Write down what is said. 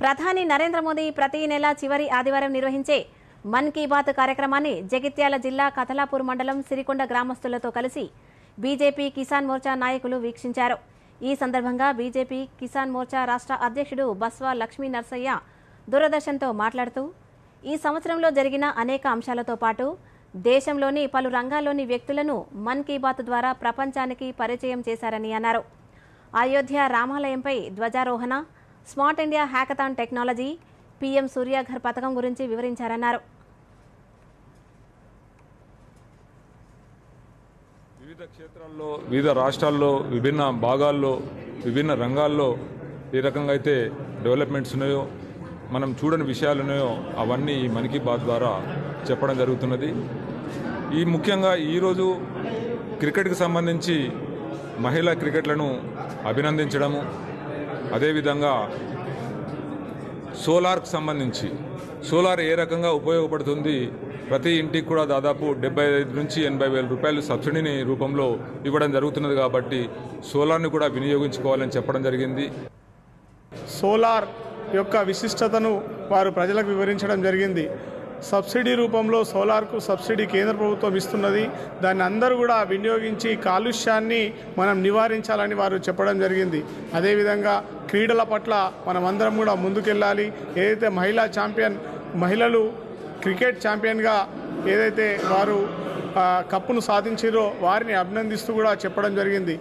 ప్రధాని నరేంద్ర మోదీ ప్రతి నెల చివరి ఆదివారం నిర్వహించే మన్ కీ బాత్ కార్యక్రమాన్ని జగిత్యాల జిల్లా కథలాపూర్ మండలం సిరికొండ గ్రామస్తులతో కలిసి బీజేపీ కిసాన్ మోర్చా నాయకులు వీక్షించారు. ఈ సందర్భంగా బీజేపీ కిసాన్ మోర్చా రాష్ట్ర అధ్యక్షుడు బస్వా లక్ష్మీ నర్సయ్య దూరదర్శన్తో మాట్లాడుతూ ఈ సంవత్సరంలో జరిగిన అనేక అంశాలతో పాటు దేశంలోని పలు రంగాల్లోని వ్యక్తులను మన్ కీ బాత్ ద్వారా ప్రపంచానికి పరిచయం చేశారని అన్నారు. అయోధ్య రామాలయంపై ధ్వజారోహణ smart India hackathon technology PM Suryaghar పథకం గురించి వివరించారన్నారు. వివిధ క్షేత్రాల్లో వివిధ రాష్ట్రాల్లో విభిన్న భాగాల్లో విభిన్న రంగాల్లో ఏ రకంగా అయితే డెవలప్మెంట్స్ ఉన్నాయో మనం చూడని విషయాలు ఉన్నాయో అవన్నీ ఈ మన్ కీ బాత్ ద్వారా చెప్పడం జరుగుతున్నది. ఈ ముఖ్యంగా ఈరోజు క్రికెట్కి సంబంధించి మహిళా క్రికెట్లను అభినందించడము అదేవిధంగా సోలార్కు సంబంధించి సోలార్ ఏ రకంగా ఉపయోగపడుతుంది? ప్రతి ఇంటికి కూడా దాదాపు డెబ్బై ఐదు నుంచి ఎనభై వేల రూపాయలు సబ్సిడీని రూపంలో ఇవ్వడం జరుగుతున్నది కాబట్టి సోలార్ని కూడా వినియోగించుకోవాలని చెప్పడం జరిగింది. సోలార్ యొక్క విశిష్టతను వారు ప్రజలకు వివరించడం జరిగింది. సబ్సిడీ రూపంలో సోలార్కు సబ్సిడీ కేంద్ర ప్రభుత్వం ఇస్తున్నది. దాన్ని అందరూ కూడా వినియోగించి కాలుష్యాన్ని మనం నివారించాలని వారు చెప్పడం జరిగింది. అదేవిధంగా క్రీడల పట్ల మనం అందరం కూడా ముందుకెళ్ళాలి. ఏదైతే మహిళా ఛాంపియన్ మహిళలు క్రికెట్ ఛాంపియన్గా ఏదైతే వారు కప్పును సాధించారో వారిని అభినందిస్తూ కూడా చెప్పడం జరిగింది.